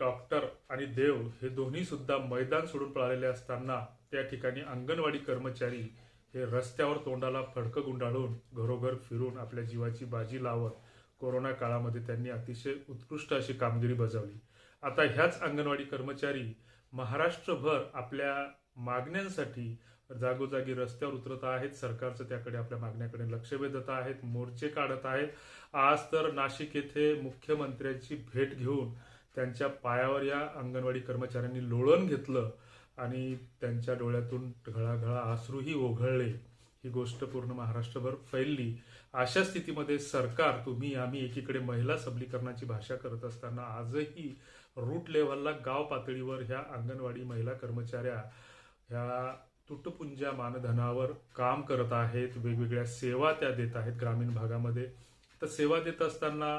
Doctor आणि देव हे दोन्ही सुद्धा मैदान सोडून पळालेले असताना त्या ठिकाणी अंगणवाडी कर्मचारी हे रस्त्यावर तोंडाला फडकं गुंडाळून घरोघर फिरून आपल्या जीवाची बाजी लावत कोरोना काळामध्ये त्यांनी अतिशय उत्कृष्ट अशी कामगिरी बजावली. आता ह्याच अंगणवाडी कर्मचारी महाराष्ट्रभर आपल्या मागण्यांसाठी जागोजागी रस्त्यावर उतरत आहेत. सरकारचं त्याकडे आपल्या मागण्याकडे लक्ष वेधत आहेत. मोर्चे काढत आहेत. आज तर नाशिक येथे मुख्यमंत्र्यांची भेट घेऊन त्यांच्या पायावर या अंगणवाडी कर्मचाऱ्यांनी लोळण घेतलं आणि त्यांच्या डोळ्यातून घळाघळा आसरूही ओघळले. ही गोष्ट पूर्ण महाराष्ट्रभर फैलली. अशा स्थितीमध्ये सरकार तुम्ही आम्ही एकीकडे महिला सबलीकरणाची भाषा करत असताना आजही रूट लेव्हलला गाव पातळीवर ह्या अंगणवाडी महिला कर्मचाऱ्या ह्या तुटपुंजा मानधनावर काम करत आहेत. वेगवेगळ्या सेवा त्या देत आहेत ग्रामीण भागामध्ये. तर सेवा देत असताना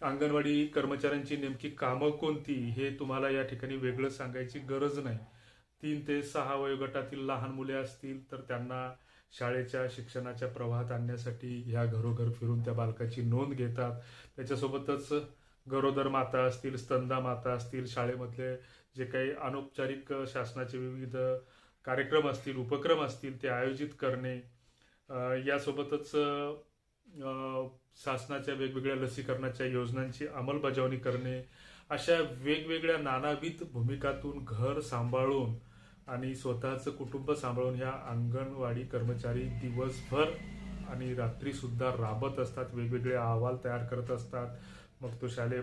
अंगणवाडी कर्मचाऱ्यांची नेमकी कामं कोणती हे तुम्हाला या ठिकाणी वेगळं सांगायची गरज नाही. तीन ते सहा वयोगटातील लहान मुले असतील तर त्यांना शाळेच्या शिक्षणाच्या प्रवाहात आणण्यासाठी ह्या घरोघर फिरून त्या बालकाची नोंद घेतात. त्याच्यासोबतच गरोदर माता असतील स्तंदा माता असतील शाळेमधले जे काही अनौपचारिक शासनाचे विविध कार्यक्रम असतील उपक्रम असतील ते आयोजित करणे यासोबतच शासनाच्या वेगवेगळ्या लसीकरणाच्या योजनांची अंमलबजावणी करणे अशा वेगवेगळ्या नानाविध भूमिकातून घर सांभाळून आणि स्वतःचं कुटुंब सांभाळून ह्या अंगणवाडी कर्मचारी दिवसभर आणि रात्रीसुद्धा राबत असतात वेगवेगळे अहवाल तयार करत असतात. मग तो शालेय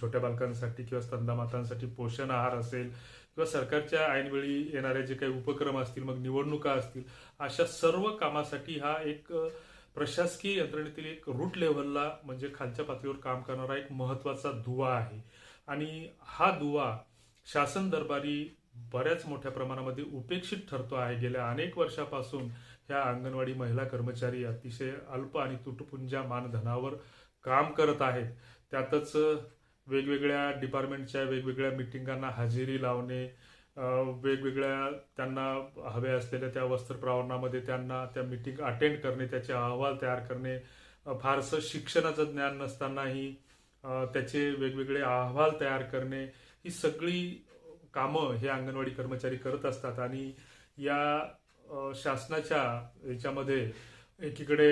छोट्या बालकांसाठी किंवा स्तंदामातांसाठी पोषण आहार असेल किंवा सरकारच्या ऐनवेळी येणारे जे काही उपक्रम असतील मग निवडणुका असतील अशा सर्व कामासाठी हा एक प्रशासकीय यंत्रणेतील एक रूट लेव्हलला म्हणजे खालच्या पातळीवर काम करणारा एक महत्त्वाचा दुवा आहे. आणि हा दुवा शासन दरबारी बऱ्याच मोठ्या प्रमाणामध्ये उपेक्षित ठरतो आहे. गेल्या अनेक वर्षापासून ह्या अंगणवाडी महिला कर्मचारी अतिशय अल्प आणि तुटपुंजा मानधनावर काम करत आहेत. त्यातच वेगवेगळ्या डिपार्टमेंटच्या वेगवेगळ्या मिटिंगांना हजेरी लावणे वेगवेगळ्या त्यांना हव्या असलेल्या त्या वस्त्रप्रावरणामध्ये त्यांना त्या मिटिंग अटेंड करणे त्याचे अहवाल तयार करणे फारसं शिक्षणाचं ज्ञान नसतानाही त्याचे वेगवेगळे अहवाल तयार करणे ही सगळी कामं हे अंगणवाडी कर्मचारी करत असतात. आणि या शासनाच्या याच्यामध्ये एकीकडे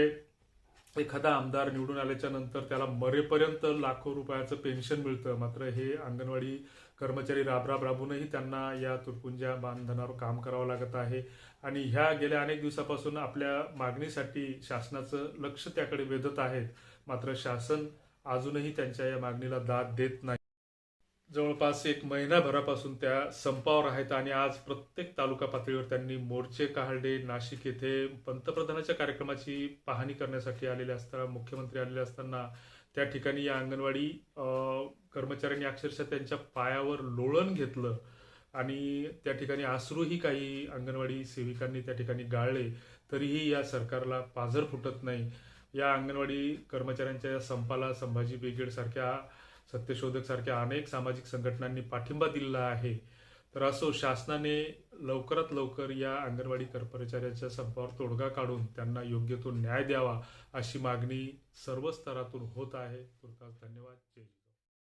एखादा आमदार निवडून आल्याच्यानंतर त्याला मरेपर्यंत लाखो रुपयाचं पेन्शन मिळतं. मात्र हे अंगणवाडी कर्मचारी राबराब राबूनही त्यांना या तुटपुंज्या बांधणावर काम करावं लागत आहे. आणि ह्या गेल्या अनेक दिवसापासून आपल्या मागणीसाठी शासनाचं लक्ष त्याकडे वेधत आहेत. मात्र शासन अजूनही त्यांच्या या मागणीला दाद देत नाही. जवळपास एक महिनाभरापासून त्या संपावर आहेत आणि आज प्रत्येक तालुका पातळीवर त्यांनी मोर्चे काढले नाशिक येथे पंतप्रधानाच्या कार्यक्रमाची पाहणी करण्यासाठी आलेले असताना मुख्यमंत्री आलेले असताना त्या ठिकाणी या अंगणवाडी कर्मचाऱ्यांनी अक्षरशः त्यांच्या पायावर लोळण घेतलं आणि त्या ठिकाणी आसरूही काही अंगणवाडी सेविकांनी त्या ठिकाणी गाळले. तरीही या सरकारला पाझर फुटत नाही. या अंगणवाडी कर्मचाऱ्यांच्या या संपाला संभाजी ब्रिगेड सारख्या सत्यशोधक सारख्या अनेक सामाजिक संघटनांनी पाठिंबा दिलेला आहे. तर असो शासनाने लवकरात लवकर या अंगणवाडी कर्मचाऱ्यांच्या संपावर तोडगा काढून त्यांना योग्य तो न्याय द्यावा अशी मागणी सर्व स्तरातून होत आहे. तुर्तास धन्यवाद. जय